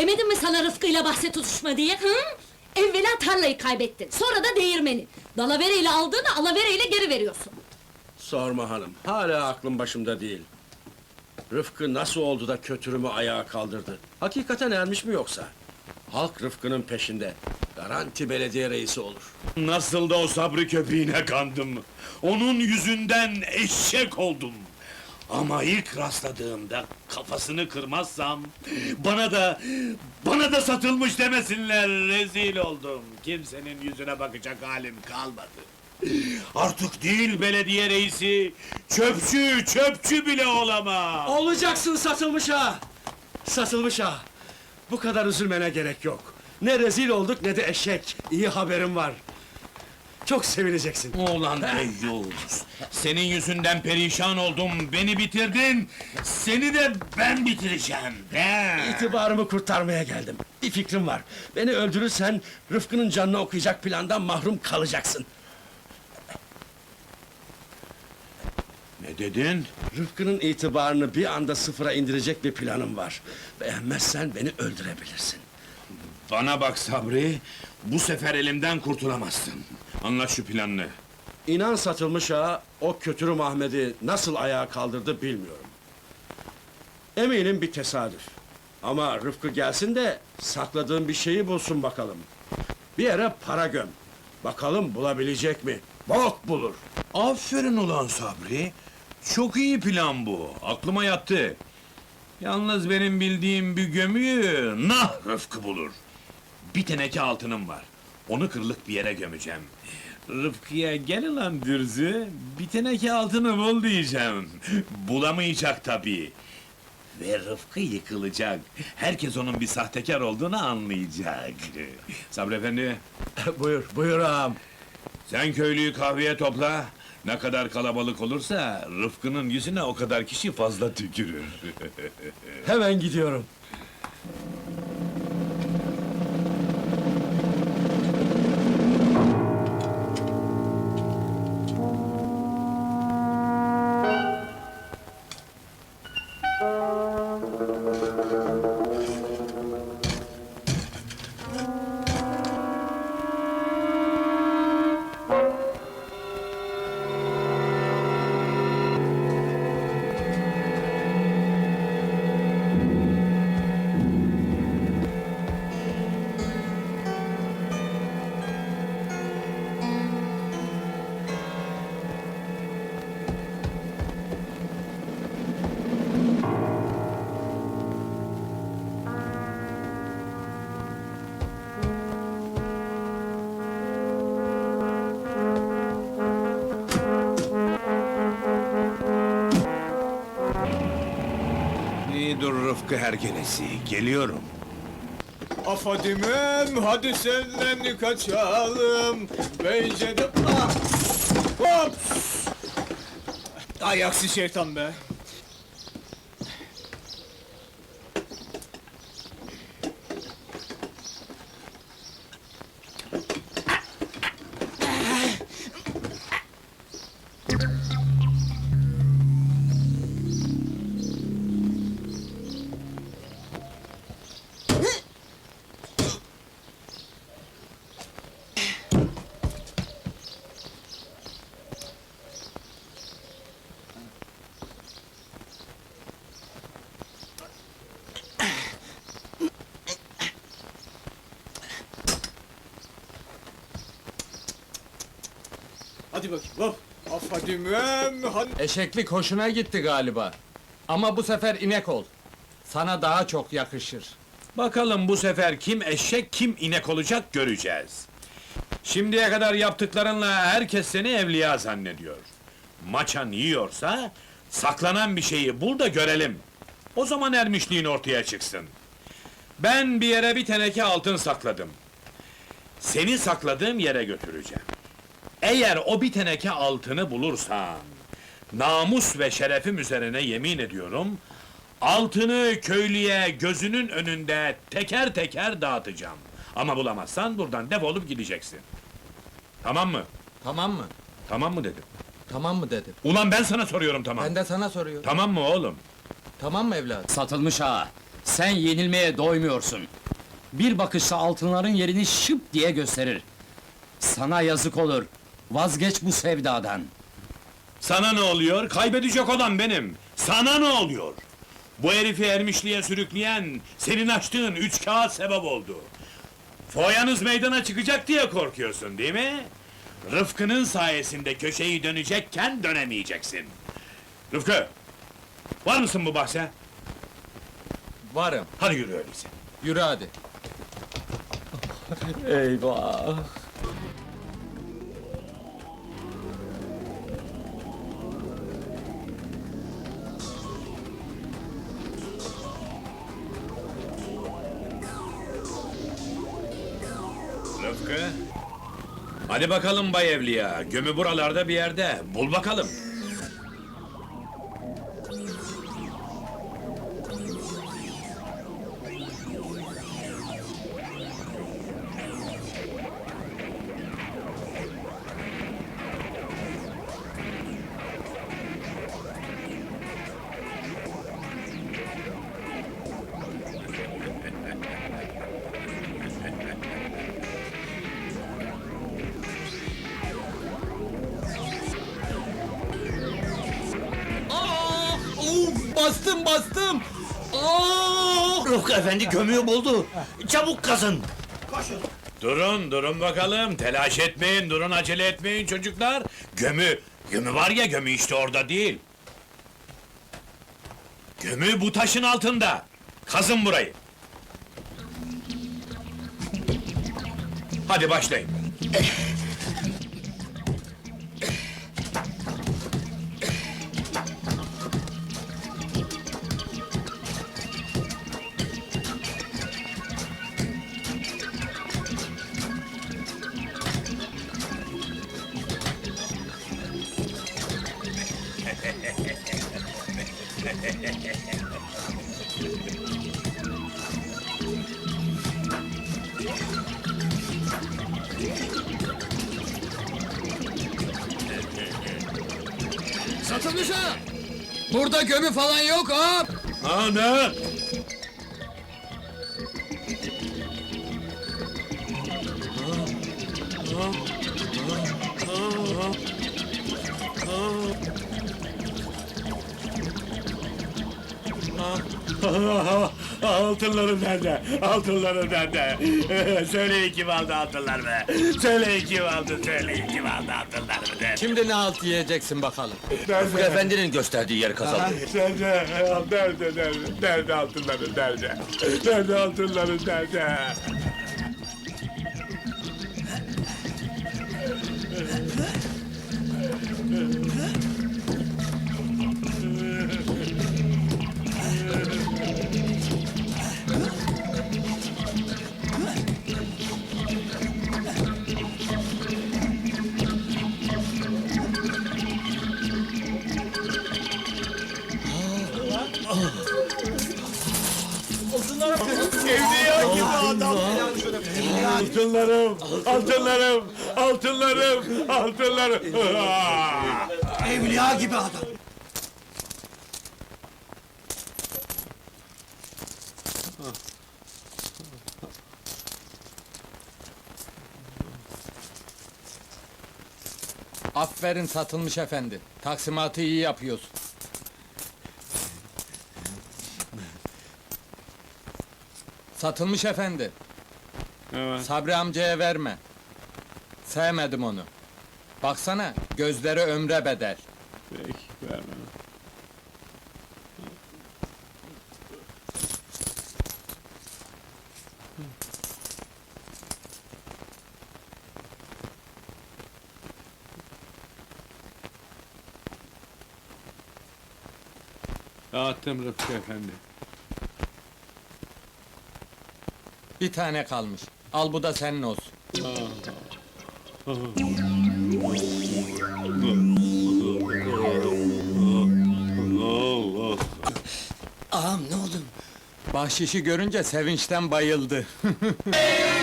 Demedim mi sana Rıfkı'yla bahse tutuşma diye? Hı? Evvela tarlayı kaybettin, sonra da değirmeni. Dalavereyle aldığını alavereyle geri veriyorsun. Sorma hanım, hala aklım başımda değil. Rıfkı nasıl oldu da kötürümü ayağa kaldırdı? Hakikaten ermiş mi yoksa? Halk Rıfkı'nın peşinde. Garanti belediye reisi olur. Nasıl da o sabrı köpeğine kandım. Onun yüzünden eşek oldum. Ama ilk rastladığımda kafasını kırmazsam bana da bana da satılmış demesinler rezil oldum. Kimsenin yüzüne bakacak halim kalmadı. Artık değil belediye reisi, çöpçü, çöpçü bile olamam. Olacaksın satılmış ha! Satılmış ha! Bu kadar üzülmene gerek yok. Ne rezil olduk ne de eşek. İyi haberim var. Çok sevineceksin. Ulan deyyus! Senin yüzünden perişan oldum, beni bitirdin! Seni de ben bitireceğim, ben! İtibarımı kurtarmaya geldim. Bir fikrim var. Beni öldürürsen Rıfkı'nın canını okuyacak plandan mahrum kalacaksın. Ne dedin? Rıfkı'nın itibarını bir anda sıfıra indirecek bir planım var. Beğenmezsen beni öldürebilirsin. Bana bak Sabri, bu sefer elimden kurtulamazsın. Anlat şu planını. İnan satılmış ha, o kötürüm Ahmet'i nasıl ayağa kaldırdı bilmiyorum. Eminim bir tesadüf. Ama Rıfkı gelsin de sakladığın bir şeyi bulsun bakalım. Bir yere para göm. Bakalım bulabilecek mi? Bok bulur. Aferin ulan Sabri. Çok iyi plan bu. Aklıma yattı. Yalnız benim bildiğim bir gömüyü nah Rıfkı bulur. Bir teneke altınım var. Onu kırlık bir yere gömeceğim. Rıfkı'ya gel ulan dürzü, bir teneke altını bul diyeceğim. Bulamayacak tabii. Ve Rıfkı yıkılacak. Herkes onun bir sahtekar olduğunu anlayacak. Sabri efendi, buyur, buyur ağam. sen köylüyü kahveye topla. Ne kadar kalabalık olursa Rıfkı'nın yüzüne o kadar kişi fazla tükürür. Hemen gidiyorum. Rıfkı hergelesi, geliyorum. Afadimem hadi senden kaçalım Bence de ah! Hop! Ayaksi şeytan be Hadi bakayım hop Afadimem hadi Eşeklik hoşuna gitti galiba. Ama bu sefer inek ol. Sana daha çok yakışır. Bakalım bu sefer kim eşek kim inek olacak göreceğiz. Şimdiye kadar yaptıklarınla herkes seni evliya zannediyor. Maçan yiyorsa saklanan bir şeyi bul da görelim. O zaman ermişliğin ortaya çıksın. Ben bir yere bir teneke altın sakladım. Seni sakladığım yere götüreceğim. Eğer o bir teneke altını bulursan, namus ve şerefim üzerine yemin ediyorum, altını köylüye gözünün önünde teker teker dağıtacağım. Ama bulamazsan buradan defolup gideceksin. Tamam mı? Tamam mı? Tamam mı dedim. Tamam mı dedim. Ulan ben sana soruyorum tamam. Ben de sana soruyorum. Tamam mı oğlum? Tamam mı evladım? Satılmış ha. Sen yenilmeye doymuyorsun. Bir bakışta altınların yerini şıp diye gösterir. Sana yazık olur. Vazgeç bu sevdadan. Sana ne oluyor? Kaybedecek olan benim. Sana ne oluyor? Bu herifi ermişliğe sürükleyen, senin açtığın üç kağıt sebep oldu. Foyanız meydana çıkacak diye korkuyorsun değil mi? Rıfkı'nın sayesinde köşeyi dönecekken dönemeyeceksin. Rıfkı! Var mısın bu bahse? Varım. Hadi yürü öyleyse. Yürü hadi. Eyvah! Hadi bakalım Bay Evliya, gömü buralarda bir yerde, bul bakalım. Bastım bastım! Aa! Rıfkı efendi gömüğü buldu. Çabuk kazın. Durun, durun bakalım, telaş etmeyin, durun acele etmeyin çocuklar. Gömü, gömü var ya gömü işte orada değil. Gömü bu taşın altında. Kazın burayı. Hadi başlayın. Satılmış ha! Burada gömü falan yok ha! Ana! Altınları nerede? Altınları nerede? Söyleyin kim aldı altınlarımı? Söyleyin kim aldı? Söyleyin kim aldı altınlarımı? Şimdi ne alt yiyeceksin bakalım. Rıfkı efendinin gösterdiği yeri kazalım. Nerede? Nerede? Nerede? Nerede altınları? Nerede? Nerede altınları? Nerede? Altınlarım, altınlarım, altınlarım, altınlarım. Evliya gibi adam. Aferin satılmış efendi. Taksimatı iyi yapıyorsun. Satılmış efendi. Evet. Sabri amcaya verme. Sevmedim onu. Baksana, gözleri ömre bedel. Peki, vermem. Dağıttım Rıfkı efendi. Bir tane kalmış. Al bu da senin olsun. Ağam ne oldu? Bahşişi görünce sevinçten bayıldı.